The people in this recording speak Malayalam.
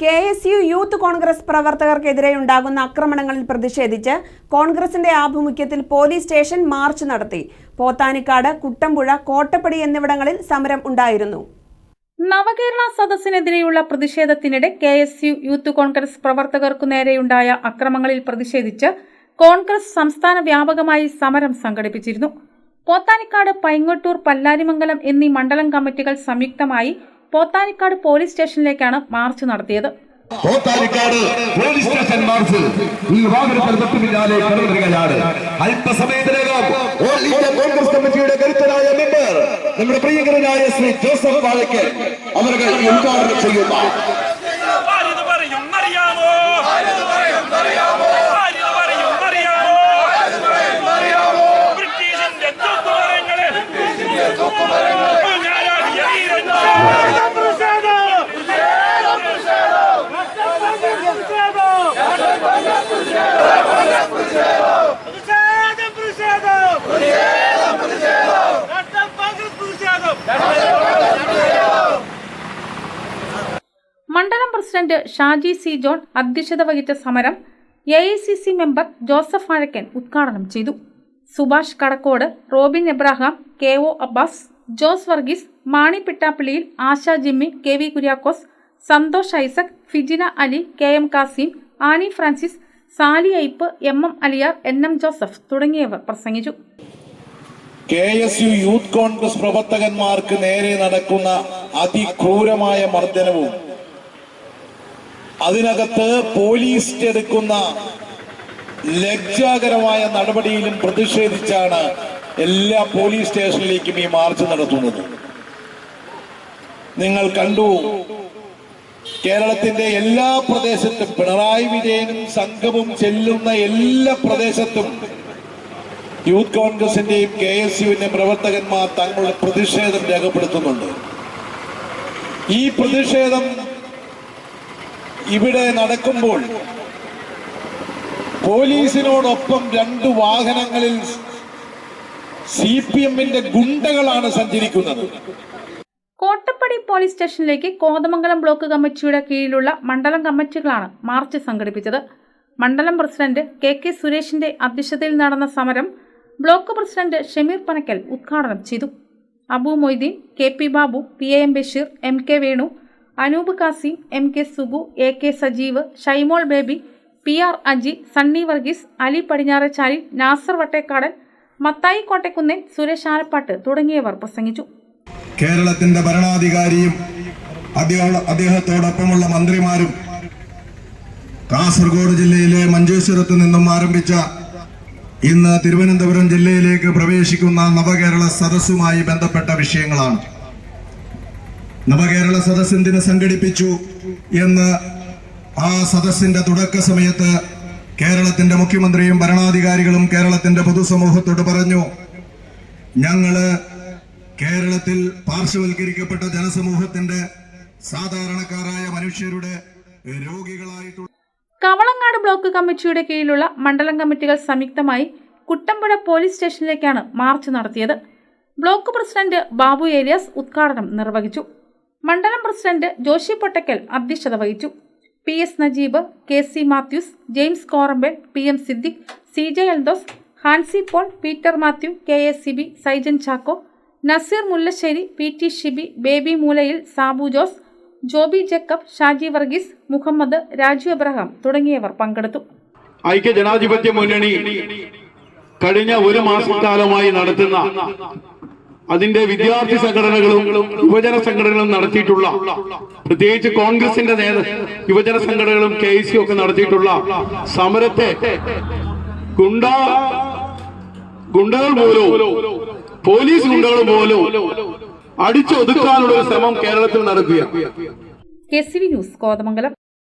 K S U youth Congress പ്രവർത്തകർക്കെതിരെ ഉണ്ടാകുന്ന ആക്രമണങ്ങളിൽ പ്രതിഷേധിച്ച് കോൺഗ്രസിന്റെ ആഭിമുഖ്യത്തിൽ പോലീസ് സ്റ്റേഷൻ മാർച്ച് നടത്തി. പോത്താനിക്കാട് കുട്ടമ്പുഴ കോട്ടപ്പടി എന്നിവിടങ്ങളിൽ സമരം ഉണ്ടായിരുന്നു. നവകേരള സദസ്സിനെതിരെയുള്ള പ്രതിഷേധത്തിനിടെ K S U youth Congress പ്രവർത്തകർക്കു നേരെയുണ്ടായ അക്രമങ്ങളിൽ പ്രതിഷേധിച്ച് കോൺഗ്രസ് സംസ്ഥാന വ്യാപകമായി സമരം സംഘടിപ്പിച്ചിരുന്നു. പോത്താനിക്കാട് പൈങ്ങോട്ടൂർ പല്ലാരിമംഗലം എന്നീ മണ്ഡലം കമ്മിറ്റികൾ സംയുക്തമായി പോത്താനിക്കാട് പോലീസ് സ്റ്റേഷനിലേക്കാണ് മാർച്ച് നടത്തിയത്. Pothanicad police station march. ഈ വാഹനത്തിന് തൊട്ട് പിന്നാലെ കടന്നു വരികയാണ് അല്പസമയത്തിനകം ഓൾ ഇന്ത്യ കോൺഗ്രസ് കമ്മിറ്റിയുടെ കരുത്തനായ മെമ്പർ നമ്മുടെ പ്രിയങ്കരനായ ശ്രീ ജോസഫ് വാഴയ്ക്ക് അവർ ഉദ്ഘാടനം ചെയ്യുന്ന. പ്രസിഡന്റ് ഷാജി സി ജോൺ അധ്യക്ഷത വഹിച്ച സമരം A I C C member Joseph Azhakan ഉദ്ഘാടനം ചെയ്തു. Subhash Kadakode Robin Abraham K O Abbas Jose Varghese Mani Pittappillil Asha Jimmy K V Kuriakose Santhosh Isaac Fijina Ali K M Kasim Annie Francis Sally Aipe M M Aliyar N M Joseph തുടങ്ങിയവർ പ്രസംഗിച്ചു. K S U youth Congress പ്രവർത്തകന്മാർക്ക് നേരെ നടക്കുന്ന അതിക്രൂരമായ മർദ്ദനവും അതിനകത്ത് പോലീസ് എടുക്കുന്ന ലജ്ജാകരമായ നടപടിയിലും പ്രതിഷേധിച്ചാണ് എല്ലാ പോലീസ് സ്റ്റേഷനിലേക്കും ഈ മാർച്ച് നടത്തുന്നത്. നിങ്ങൾ കണ്ടു കേരളത്തിന്റെ എല്ലാ പ്രദേശത്തും പിണറായി വിജയനും സംഘവും ചെല്ലുന്ന എല്ലാ പ്രദേശത്തും യൂത്ത് കോൺഗ്രസിന്റെയും കെ എസ് യുവിന്റെ പ്രവർത്തകന്മാർ തങ്ങളുടെ പ്രതിഷേധം രേഖപ്പെടുത്തുന്നുണ്ട്. ഈ പ്രതിഷേധം ഇവിടെ നടക്കുമ്പോൾ പോലീസിനോടൊപ്പം രണ്ട് വാഹനങ്ങളിൽ സി പി എമ്മിന്റെ ഗുണ്ടകളാണ് സഞ്ചരിക്കുന്നത്. കോട്ടപ്പടി പോലീസ് സ്റ്റേഷനിലേക്ക് കോതമംഗലം ബ്ലോക്ക് കമ്മിറ്റിയുടെ കീഴിലുള്ള മണ്ഡലം കമ്മിറ്റികളാണ് മാർച്ച് സംഘടിപ്പിച്ചത്. മണ്ഡലം പ്രസിഡന്റ് കെ കെ സുരേഷിന്റെ അധ്യക്ഷതയിൽ നടന്ന സമരം ബ്ലോക്ക് പ്രസിഡന്റ് ഷമീർ പനക്കൽ ഉദ്ഘാടനം ചെയ്തു. Abu Moideen K P Babu P A M Basheer M K Venu Anoop Kasim M K Sugu A K Sajeev Shymol Baby P R Aji Sunny Varghese Ali Padinjarechali Nasar Vattekkadan Mathai Kottakkunnan Suresh Alappatt തുടങ്ങിയവർ പ്രസംഗിച്ചു. കേരളത്തിന്റെ ഭരണാധികാരിയും അദ്ദേഹം അദ്ദേഹത്തോടൊപ്പമുള്ള മന്ത്രിമാരും കാസർഗോഡ് ജില്ലയിലെ മഞ്ചേശ്വരത്ത് നിന്നും ആരംഭിച്ച ഇന്ന് തിരുവനന്തപുരം ജില്ലയിലേക്ക് പ്രവേശിക്കുന്ന നവകേരള സദസ്സുമായി ബന്ധപ്പെട്ട വിഷയങ്ങളാണ്. നവകേരള സദസ്സിന് സംഘടിപ്പിച്ചു എന്ന് ആ സദസ്സിന്റെ തുടക്ക സമയത്ത് കേരളത്തിന്റെ മുഖ്യമന്ത്രിയും ഭരണാധികാരികളും കേരളത്തിന്റെ പൊതുസമൂഹത്തോട് പറഞ്ഞു ഞങ്ങൾ കേരളത്തിൽ പാർശ്വവൽക്കരിക്കപ്പെട്ട ജനസമൂഹത്തിന്റെ സാധാരണക്കാരായ മനുഷ്യരുടെ രോഗികളായിട്ടുള്ള കവളങ്ങാട് ബ്ലോക്ക് കമ്മിറ്റിയുടെ കീഴിലുള്ള മണ്ഡലം കമ്മിറ്റികൾ സംയുക്തമായി കുട്ടമ്പുഴ പോലീസ് സ്റ്റേഷനിലേക്കാണ് മാർച്ച് നടത്തിയത്. ബ്ലോക്ക് പ്രസിഡന്റ് ബാബു ഏലിയാസ് ഉദ്ഘാടനം നിർവഹിച്ചു. മണ്ഡലം പ്രസിഡന്റ് ജോഷി പൊട്ടക്കൽ അധ്യക്ഷത വഹിച്ചു. P S Najeeb K C Mathews James Korambel P M Siddique C J Eldhose Hansi Paul Peter Mathew K S C B Saijan Chacko Nazeer Mullassery P T Shibi Baby Moolayil Sabu Jose Joby Jacob Shaji Varghese Muhammad Raju Abraham തുടങ്ങിയവർ പങ്കെടുത്തു. ഐക്യ ജനാധിപത്യ മുന്നണി കഴിഞ്ഞ ഒരു മാസക്കാലമായി നടത്തുന്ന അതിന്റെ വിദ്യാർത്ഥി സംഘടനകളും യുവജന സംഘടനകളും നടത്തിയിട്ടുള്ള പ്രത്യേകിച്ച് കോൺഗ്രസിന്റെ നേത യുവജന സംഘടനകളും കെ സി ഒക്കെ നടത്തിയിട്ടുള്ള സമരത്തെ ഗുണ്ട ഗുണ്ടകൾ പോലും പോലീസ് ഗുണ്ടകൾ പോലും അടിച്ചൊതുക്കാനുള്ള ഒരു ശ്രമം കേരളത്തിൽ നടക്കുക K C V news Kothamangalam.